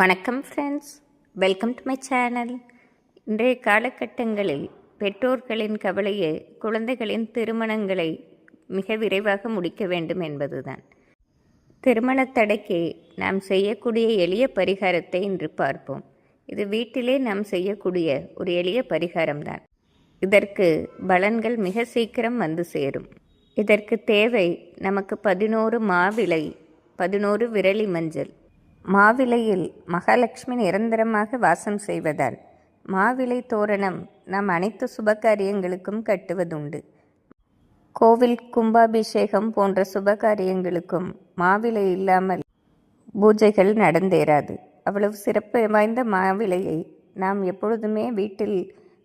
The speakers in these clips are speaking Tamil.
வணக்கம் friends welcome to my channel இன்றைய காலகட்டங்களில் பெற்றோர்களின் கவலையே குழந்தைகளின் திருமணங்களை மிக விரைவாக முடிக்க வேண்டும் என்பதுதான். திருமண தடைக்கு நாம் செய்யக்கூடிய எளிய பரிகாரத்தை இன்று பார்ப்போம். இது வீட்டிலே நாம் செய்யக்கூடிய ஒரு எளிய பரிகாரம்தான். இதற்கு பலன்கள் மிக சீக்கிரம் வந்து சேரும். இதற்கு தேவை நமக்கு பதினோரு மாவிலை பதினோரு விரலி மஞ்சள் மாவிலையில் மகாலட்சுமி நிரந்தரமாக வாசம் செய்வதால் மாவிலை தோரணம் நாம் அனைத்து சுபகாரியங்களுக்கும் கட்டுவதுண்டு. கோவில் கும்பாபிஷேகம் போன்ற சுபகாரியங்களுக்கும் மாவிலை இல்லாமல் பூஜைகள் நடந்தேறாது. அவ்வளவு சிறப்பு வாய்ந்த மாவிலையை நாம் எப்பொழுதுமே வீட்டில்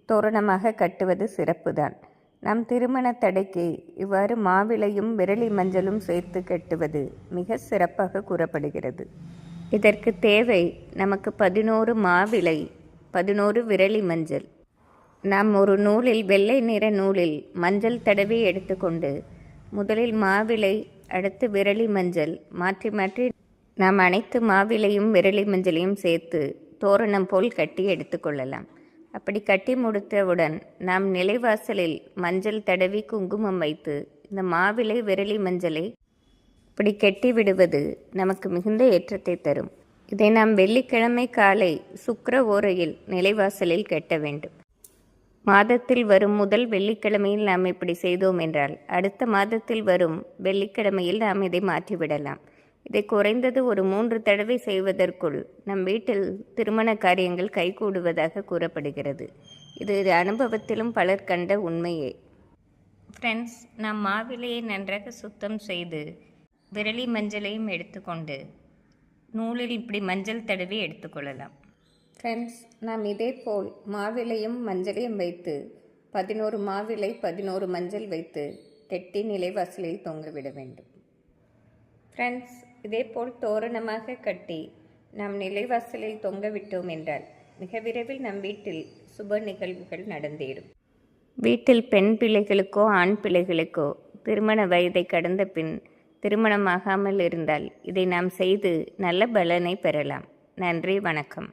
தோரணமாக கட்டுவது சிறப்புதான். நம் திருமண தடைக்கு இவ்வாறு மாவிலையும் விரலி மஞ்சளும் சேர்த்து கட்டுவது மிக சிறப்பாக கூறப்படுகிறது. இதற்கு தேவை நமக்கு பதினோரு மாவிலை பதினோரு விரலி மஞ்சள். நாம் ஒரு நூலில் வெள்ளை நிற நூலில் மஞ்சள் தடவி எடுத்துக்கொண்டு முதலில் மாவிலை அடுத்து விரலி மஞ்சள் மாற்றி மாற்றி நாம் அனைத்து மாவிலையும் விரலி மஞ்சளையும் சேர்த்து தோரணம் போல் கட்டி எடுத்துக்கொள்ளலாம். அப்படி கட்டி முடித்தவுடன் நாம் நிலைவாசலில் மஞ்சள் தடவி குங்குமம் வைத்து இந்த மாவிலை விரலி மஞ்சளை இப்படி கெட்டி விடுவது நமக்கு மிகுந்த ஏற்றத்தை தரும். இதை நாம் வெள்ளிக்கிழமை காலை சுக்கர ஓரையில் நிலைவாசலில் கட்ட வேண்டும். மாதத்தில் வரும் முதல் வெள்ளிக்கிழமையில் நாம் இப்படி செய்தோம் என்றால் அடுத்த மாதத்தில் வரும் வெள்ளிக்கிழமையில் நாம் இதை மாற்றிவிடலாம். இதை குறைந்தது ஒரு மூன்று தடவை செய்வதற்குள் நம் வீட்டில் திருமண காரியங்கள் கைகூடுவதாக கூறப்படுகிறது. இது அனுபவத்திலும் பலர் கண்ட உண்மையே. ஃப்ரெண்ட்ஸ் நாம் மாவிலையை நன்றாக சுத்தம் செய்து விரலி மஞ்சளையும் எடுத்துக்கொண்டு நூலில் இப்படி மஞ்சள் தடவி எடுத்துக்கொள்ளலாம். ஃப்ரெண்ட்ஸ் நாம் இதே போல் மாவிலையும் மஞ்சளையும் வைத்து பதினோரு மாவிலை பதினோரு மஞ்சள் வைத்து கெட்டி நிலைவாசலில் தொங்கவிட வேண்டும். ஃப்ரெண்ட்ஸ் இதேபோல் தோரணமாக கட்டி நாம் நிலைவாசலில் தொங்கவிட்டோம் என்றால் மிக விரைவில் நம் வீட்டில் சுப நிகழ்வுகள் நடந்தேறும். வீட்டில் பெண் பிள்ளைகளுக்கோ ஆண் பிள்ளைகளுக்கோ திருமண வயதை கடந்த பின் திருமணமாகாமல் இருந்தால் இதை நாம் செய்து நல்ல பலனை பெறலாம். நன்றி வணக்கம்.